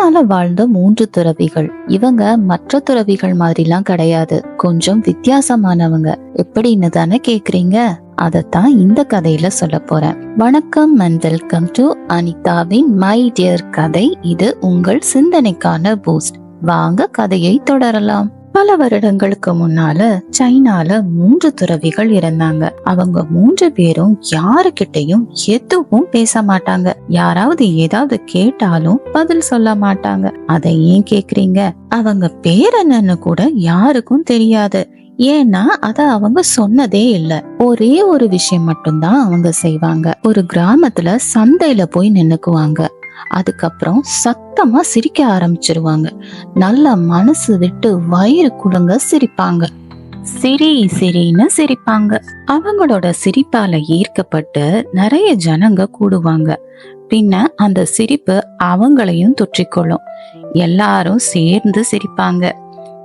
தன்னால வாழ்ந்த மூன்று துறவிகள். இவங்க மற்ற துறவிகள் மாதிரிலாம் கிடையாது. கொஞ்சம் வித்தியாசமானவங்க. எப்படின்னு தானே கேக்குறீங்க? அதத்தான் இந்த கதையில சொல்ல போறேன். வணக்கம் அண்ட் வெல்கம் டு அனிதாவின் மை டியர் கதை. இது உங்கள் சிந்தனைக்கான பூஸ்ட் வாங்க கதையை தொடரலாம். பல வருடங்களுக்கு முன்னால சைனால மூன்று துறவிகள் இருந்தாங்க அவங்க மூன்று பேரும் யாருக்கிட்டையும் எதுவும் பேச மாட்டாங்க. யாராவது ஏதாவது கேட்டாலும் பதில் சொல்ல மாட்டாங்க. அதை ஏன் கேக்குறீங்க? அவங்க பேர் என்னன்னு கூட யாருக்கும் தெரியாது. ஏன்னா அத அவங்க சொன்னதே இல்ல. ஒரே ஒரு விஷயம் மட்டும்தான் அவங்க செய்வாங்க. ஒரு கிராமத்துல சந்தையில போய் நின்னுக்குவாங்க. அதுக்கப்புறம் சத்தமா சிரிக்க ஆரம்பிச்சிருவாங்க. நல்ல மனசு விட்டு வயிறு குலுங்க சிரிப்பாங்க. சிரி சிரின்னு சிரிப்பாங்க. அவங்களோட சிரிப்பால ஈர்க்கப்பட்டு நிறைய ஜனங்க கூடுவாங்க. பின்ன அந்த சிரிப்பு அவங்களையும் தொற்றிக்கொள்ளும். எல்லாரும் சேர்ந்து சிரிப்பாங்க.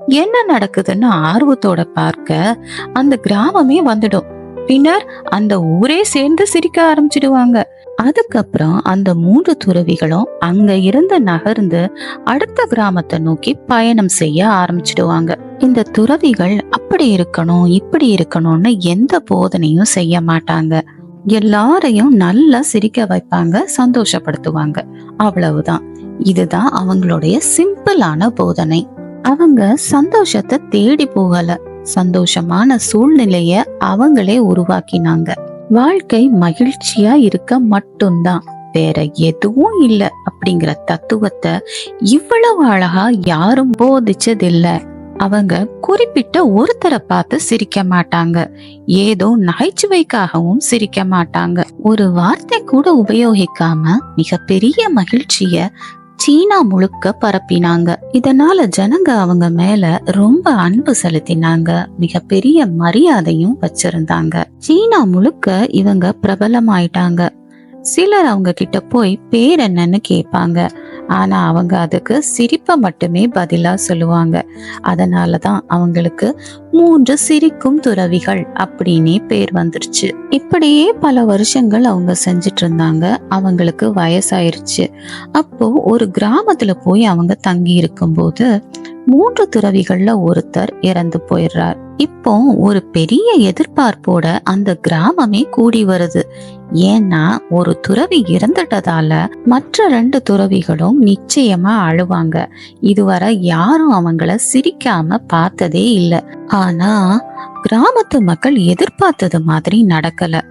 என்ன நடக்குதுன்னு ஆர்வத்தோட பார்க்க அந்த கிராமமே வந்துடும். பின்னர் அந்த ஊரே சேர்ந்து சிரிக்க ஆரம்பிச்சிடுவாங்க. அதுக்கப்புறம் அந்த மூன்று துறவிகளும் அங்க இருந்து நகர்ந்து அடுத்த கிராமத்தை நோக்கி பயணம் செய்ய ஆரம்பிச்சிடுவாங்க. இந்த துறவிகள் அப்படி இருக்கணும் இப்படி இருக்கணும்னு எந்த போதனையும் செய்ய மாட்டாங்க. எல்லாரையும் நல்லா சிரிக்க வைப்பாங்க சந்தோஷப்படுத்துவாங்க. அவ்வளவுதான். இதுதான் அவங்களுடைய சிம்பிளான போதனை. அவங்க சந்தோஷத்தை தேடி போகல. சந்தோஷமான சூழ்நிலைய அவங்களே உருவாக்கினாங்க. வாழ்க்கை மகிழ்ச்சியா இருக்க மட்டும்தான். வேற எதுவும் இல்ல அப்படிங்கிற தத்துவத்தை இவ்வளவு அழகா யாரும் போதிச்சதில்ல. அவங்க குறிப்பிட்ட ஒருத்தரை பார்த்து சிரிக்க மாட்டாங்க. ஏதோ நகைச்சுவைக்காகவும் சிரிக்க மாட்டாங்க. ஒரு வார்த்தை கூட உபயோகிக்காம மிகப்பெரிய மகிழ்ச்சிய சீனா முழுக்க பரப்பினாங்க. இதனால ஜனங்க அவங்க மேல ரொம்ப அன்பு செலுத்தினாங்க. மிகப்பெரிய மரியாதையும் வச்சிருந்தாங்க. சீனா முழுக்க இவங்க பிரபலமாயிட்டாங்க. சிலர் அவங்க கிட்ட போய் பேர் என்னன்னு கேட்பாங்க. ஆனா அவங்க அதுக்கு சிரிப்பை மட்டுமே பதிலா சொல்லுவாங்க. அதனாலதான் அவங்களுக்கு மூன்று சிரிக்கும் துறவிகள் அப்படின்னே பேர் வந்துருச்சு. இப்படியே பல வருஷங்கள் அவங்க செஞ்சிட்டு இருந்தாங்க. அவங்களுக்கு வயசாயிருச்சு. அப்போ ஒரு கிராமத்துல போய் அவங்க தங்கி இருக்கும்போது மூன்று துறவிகள்ல ஒருத்தர் இறந்து போயிடுறார். இப்போ ஒரு பெரிய எதிர்பார்ப்போட அந்த கிராமமே கூடி வருது. ஏன்னா ஒரு துறவி இறந்துட்டதால மற்ற ரெண்டு துறவிகளும் நிச்சயமா அழுவாங்க. இதுவரை யாரும் அவங்கள சிரிக்காம பார்த்ததே இல்லை. ஆனா கிராமத்து மக்கள் எதிர்பார்த்தது மாதிரி நடக்கல.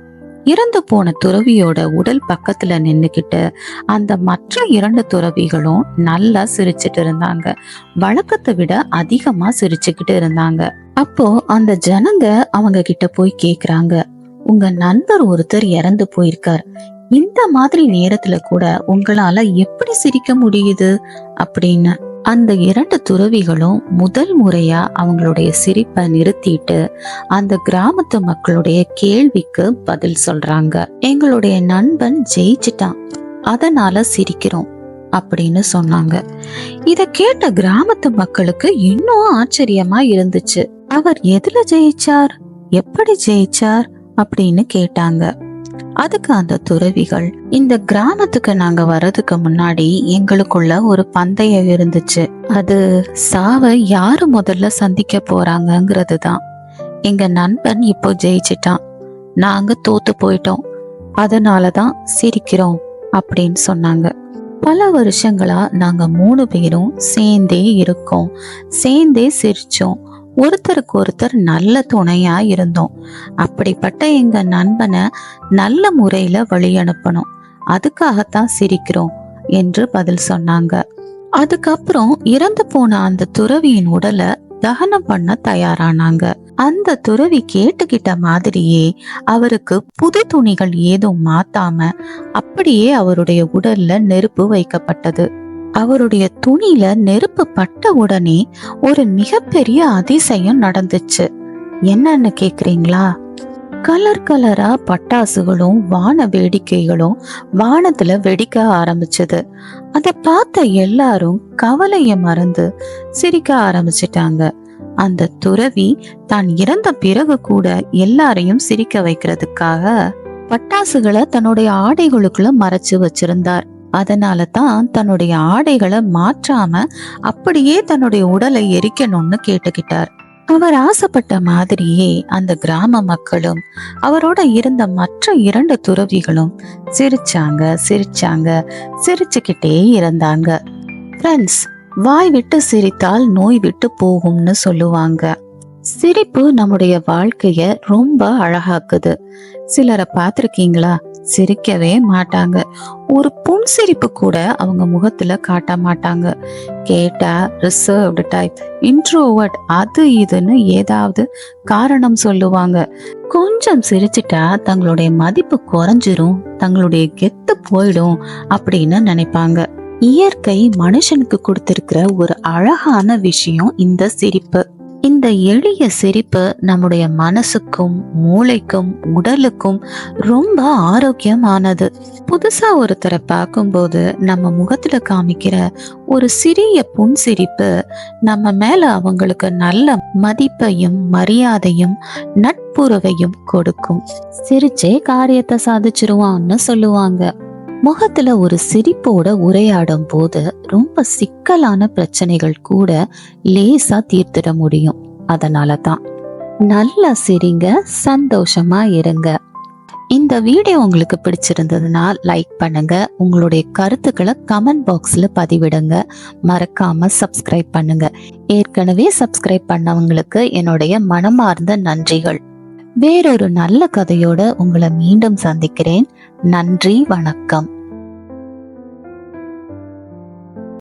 இறந்து போன துறவியோட உடல் பக்கத்துல நின்னுக்கிட்டு அந்த மற்ற இரண்டு துறவிகளும் நல்லா சிரிச்சிட்டு இருந்தாங்க. வழக்கத்தை விட அதிகமா சிரிச்சுக்கிட்டு இருந்தாங்க. அப்போ அந்த ஜனங்க அவங்க கிட்ட போய் கேக்குறாங்க. உங்க நண்பர் ஒருத்தர் இறந்து போயிருக்கார். இந்த மாதிரி நேரத்துல கூட உங்களால எப்படி சிரிக்க முடியுது? அப்படின்னு. அந்த இரண்டு துறவிகளும் முதல் முறையா அவங்களுடைய சிரிப்பை நிறுத்திட்டு அந்த கிராமத்து மக்களுடைய கேள்விக்கு பதில் சொல்றாங்க. எங்களுடைய நண்பன் ஜெயிச்சிட்டான். அதனால சிரிக்கிறோம் அப்படின்னு சொன்னாங்க. இத கேட்ட கிராமத்து மக்களுக்கு இன்னும் ஆச்சரியமா இருந்துச்சு. அவர் எதுல ஜெயிச்சார்? எப்படி ஜெயிச்சார்? அப்படின்னு கேட்டாங்க. அதுக்கு அந்த துறவிகள் இந்த கிராமத்துக்கு நாங்க வர்றதுக்கு முன்னாடி எங்களுக்குள்ள ஒரு பந்தயம் இருந்துச்சு. அது சாவை யாரு முதல்ல சந்திக்க போறாங்கங்கிறது தான். எங்க நண்பன் இப்போ ஜெயிச்சிட்டான். நாங்க தோத்து போயிட்டோம். அதனாலதான் சிரிக்கிறோம் அப்படின்னு சொன்னாங்க. பல வருஷங்களா நாங்க மூணு பேரும் சேர்ந்தே இருக்கோம். சேர்ந்தே சிரிச்சோம். ஒருத்தருக்கு ஒருத்தர் நல்ல துணையா இருந்தோம். அப்படிப்பட்ட எங்க நண்பனை நல்ல முறையில வழி அனுப்பணும். அதுக்காகத்தான் சிரிக்கிறோம் என்று பதில் சொன்னாங்க. அதுக்கப்புறம் இறந்து போன அந்த துறவியின் உடலை தகனம் பண்ண தயாரானாங்க. அந்த துறவி கேட்டுக்கிட்ட மாதிரியே அவருக்கு புது துணிகள் ஏதும் மாத்தாம அப்படியே அவருடைய உடல்ல நெருப்பு வைக்கப்பட்டது. அவருடைய துணியில நெருப்பு பட்ட உடனே ஒரு மிகப்பெரிய அதிசயம் நடந்துச்சு. என்னன்னு கேக்குறீங்களா? கலர் கலரா பட்டாசுகளும் வான வேடிக்கைகளும் வானத்துல வெடிக்க ஆரம்பிச்சது. அதை பார்த்த எல்லாரும் கவலைய மறந்து சிரிக்க ஆரம்பிச்சிட்டாங்க. அந்த துறவி தான் இறந்த பிறகு கூட எல்லாரையும் சிரிக்க வைக்கிறதுக்காக பட்டாசுகளை தன்னுடைய ஆடைகளுக்குள்ள மறைச்சு வச்சிருந்தார். அதனால தான் தன்னுடைய ஆடைகளை மாற்றாம அப்படியே தன்னுடைய உடலை எரிக்கணும்னு கேட்டுக்கிட்டார். அவர் ஆசைப்பட்ட மாதிரியே அந்த கிராம மக்களும் அவரோட இருந்த மற்ற இரண்டு துறவிகளும் சிரிச்சாங்க சிரிச்சாங்க சிரிச்சுக்கிட்டே இருந்தாங்க. ஃப்ரெண்ட்ஸ் வாய் விட்டு சிரித்தால் நோய் விட்டு போகும்னு சொல்லுவாங்க. சிரிப்பு நம்முடைய வாழ்க்கைய ரொம்ப அழகாக்குது. சிலரை பார்த்துருக்கீங்களா? சிரிக்கவே மாட்டாங்க. ஒரு புன்சிரிப்பு கூட அவங்க முகத்துல காட்ட மாட்டாங்க. கேட்டா ரிசர்வ்டு டைப் இன்ட்ரோவர்ட் அது இதுன்னு ஏதாவது காரணம் சொல்லுவாங்க. கொஞ்சம் சிரிச்சிட்டா தங்களுடைய மதிப்பு குறைஞ்சிரும் தங்களுடைய கெத்து போயிடும் அப்படின்னு நினைப்பாங்க. இயற்கை மனுஷனுக்கு கொடுத்திருக்கிற ஒரு அழகான விஷயம் இந்த சிரிப்பு. இந்த எளிய சிரிப்பு நம்முடைய மனசுக்கும் மூளைக்கும் உடலுக்கும் ரொம்ப ஆரோக்கியமானது. புதுசா ஒருத்தரை பார்க்கும்போது நம்ம முகத்துல காமிக்கிற ஒரு சிறிய புன்சிரிப்பு நம்ம மேல அவங்களுக்கு நல்ல மதிப்பையும் மரியாதையும் நட்புறவையும் கொடுக்கும். சிரிச்சே காரியத்தை சாதிச்சிருவான்னு சொல்லுவாங்க. முகத்துல ஒரு சிரிப்போட உரையாடும் போது ரொம்ப சிக்கலான பிரச்சனைகள் கூட லேசா தீர்த்திட முடியும். அதனால தான் நல்லா சிரிங்க சந்தோஷமா இருங்க. இந்த வீடியோ உங்களுக்கு பிடிச்சிருந்ததுன்னா லைக் பண்ணுங்க. உங்களுடைய கருத்துக்களை கமெண்ட் பாக்ஸில் பதிவிடுங்க. மறக்காம சப்ஸ்கிரைப் பண்ணுங்க. ஏற்கனவே சப்ஸ்கிரைப் பண்ணவங்களுக்கு என்னுடைய மனமார்ந்த நன்றிகள். வேறொரு நல்ல கதையோட உங்களை மீண்டும் சந்திக்கிறேன். நன்றி வணக்கம்.